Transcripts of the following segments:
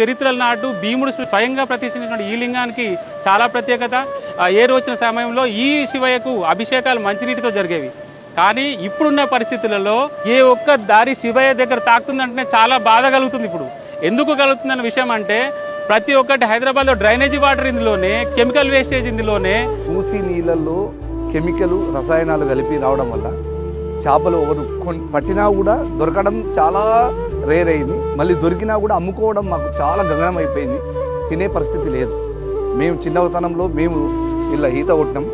చరిత్రల నాటు భీముడు స్వయంగా ప్రతిష్ఠించినటువంటి ఈ లింగానికి చాలా ప్రత్యేకత. ఏ రోజున సమయంలో ఈ శివయ్యకు అభిషేకాలు మంచినీటితో జరిగేవి. కానీ ఇప్పుడున్న పరిస్థితులలో ఏ ఒక్క దారి శివయ్య దగ్గర తాకుతుందంటే చాలా బాధ కలుగుతుంది ఇప్పుడు. ఎందుకు కలుగుతుందన్న విషయం అంటే ప్రతి ఒక్కటి హైదరాబాద్లో డ్రైనేజీ వాటర్ ఇందులోనే కెమికల్ వేస్టేజ్ ఇందులోనే. మూసి నీళ్ళల్లో కెమికల్ రసాయనాలు కలిపి రావడం వల్ల చేపలు ఎవరు పట్టినా కూడా దొరకడం చాలా రేర్ అయింది మళ్ళీ దొరికినా కూడా అమ్ముకోవడం మాకు చాలా గగనం అయిపోయింది తినే పరిస్థితి లేదు. మేము చిన్నతనంలో మేము ఇలా ఈత కొట్టినాం.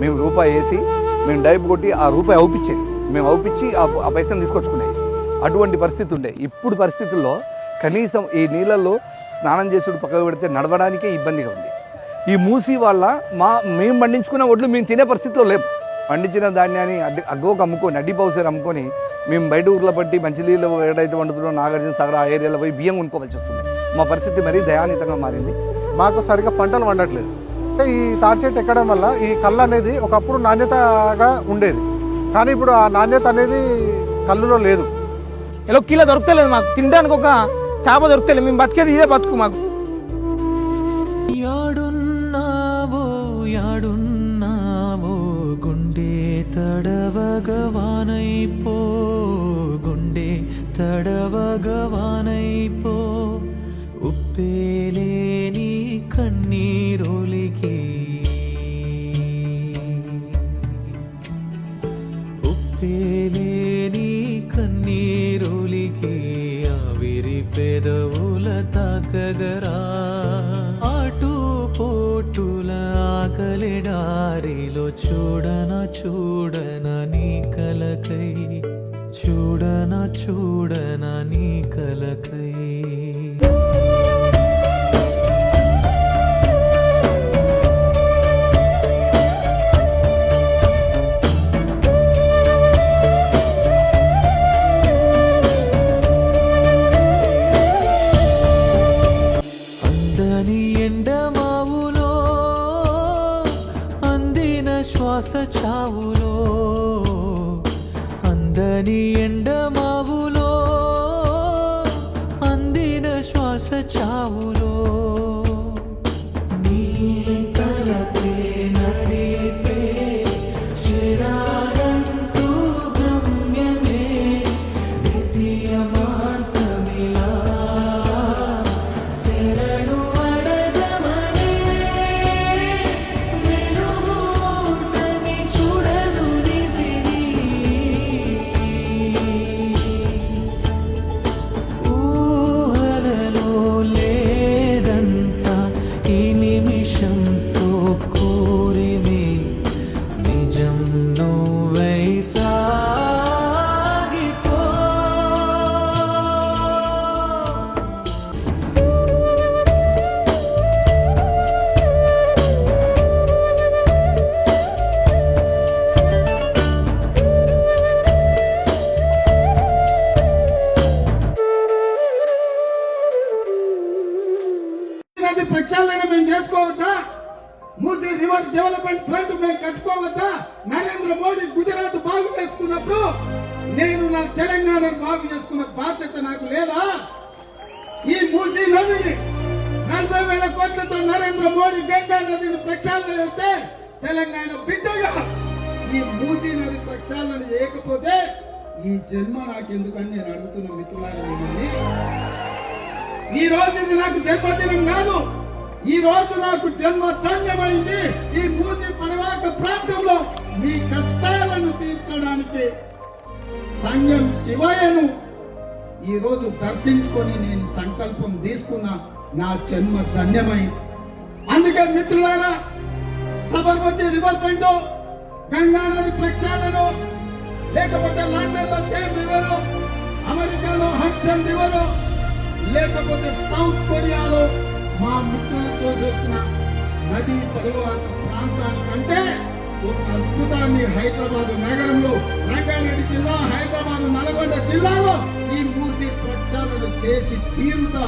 మేము రూపాయి వేసి మేము డైప్ కొట్టి ఆ రూపాయి అవుపించేది మేము అవుపించి ఆ పైసలు తీసుకొచ్చుకునేది అటువంటి పరిస్థితి ఉండే. ఇప్పుడు పరిస్థితుల్లో కనీసం ఈ నీళ్ళల్లో స్నానం చేసుడు పక్కకు పెడితే నడవడానికే ఇబ్బందిగా ఉంది. ఈ మూసి వల్ల మా మేము పండించుకున్న వడ్లు మేము తినే పరిస్థితిలో లేవు. పండించిన ధాన్యాన్ని అడ్డి అగ్గోకి అమ్ముకొని అడ్డి పౌసర్ అమ్ముకొని మేము బయట ఊర్లో పట్టి మంచినీళ్ళు ఏడైతే వండుతున్నాం నాగార్జున సాగర్ ఆ ఏరియాలో పోయి బియ్యం కొనుక్కోవాల్సి వస్తుంది. మా పరిస్థితి మరీ దయానీతంగా మారింది. మాకు సరిగ్గా పంటలు పండట్లేదు అంటే ఈ తాటి చెట్టు ఎక్కడం వల్ల ఈ కళ్ళు అనేది ఒకప్పుడు నాణ్యతగా ఉండేది. కానీ ఇప్పుడు ఆ నాణ్యత అనేది కళ్ళులో లేదు. ఇలా కిలో దొరుకుతలేదు మాకు. తినడానికి ఒక చేప దొరుకుతలేదు. మేము బతికేది ఇదే బతుకు మాకు. పేలేని కన్నీరులికి ఆవిరి పెదవుల తాకగరా. అటు పోటుల ఆకలిడారిలో చూడన చూడన నీ కలకై చూడన చూడన నీ కలకై. any నిజం నువ్వై ప్రక్షాళన మేము చేసుకోవద్దా? రివర్ డెవలప్మెంట్ ఫ్రంట్ మేము కట్టుకోవద్దా నరేంద్ర మోడీ గుజరాత్ బాగు చేసుకున్నప్పుడు నేను నా తెలంగాణను బాగు చేసుకున్న బాధ్యత నాకు లేదా? ఈ మూసీ నదిని నలభై వేల కోట్లతో నరేంద్ర మోడీ గంగా నదిని ప్రక్షాళన చేస్తే తెలంగాణ బిడ్డగా ఈ మూసీ నది ప్రక్షాళన చేయకపోతే ఈ జన్మ నాకెందుకని నేను అడుగుతున్న మిత్రులారా మిమ్మల్ని? ఈ రోజు ఇది నాకు జన్మదినం కాదు. ఈ రోజు నాకు జన్మ ధన్యమైంది. ఈ మూసి పరివాహక ప్రాంతంలో మీ కష్టాలను తీర్చడానికి సంఘం శివయ్యను ఈ రోజు దర్శించుకొని నేను సంకల్పం తీసుకున్న నా జన్మ ధన్యమై. అందుకే మిత్రులారా సబర్మతి రివర్ ఫ్రంట్ గంగా నది ప్రక్షాళన లేకపోతే లండన్లో థేమ్ రివర్ అమెరికాలో హడ్సన్ రివర్ లేకపోతే సౌత్ కొరియాలో మా మిత్రులతో వచ్చిన నదీ పరివాహక ప్రాంతానికంటే ఒక అద్భుతాన్ని హైదరాబాద్ నగరంలో రంగారెడ్డి జిల్లా హైదరాబాద్ నల్గొండ జిల్లాలో ఈ మూసి ప్రక్షాళన చేసి తీరుతా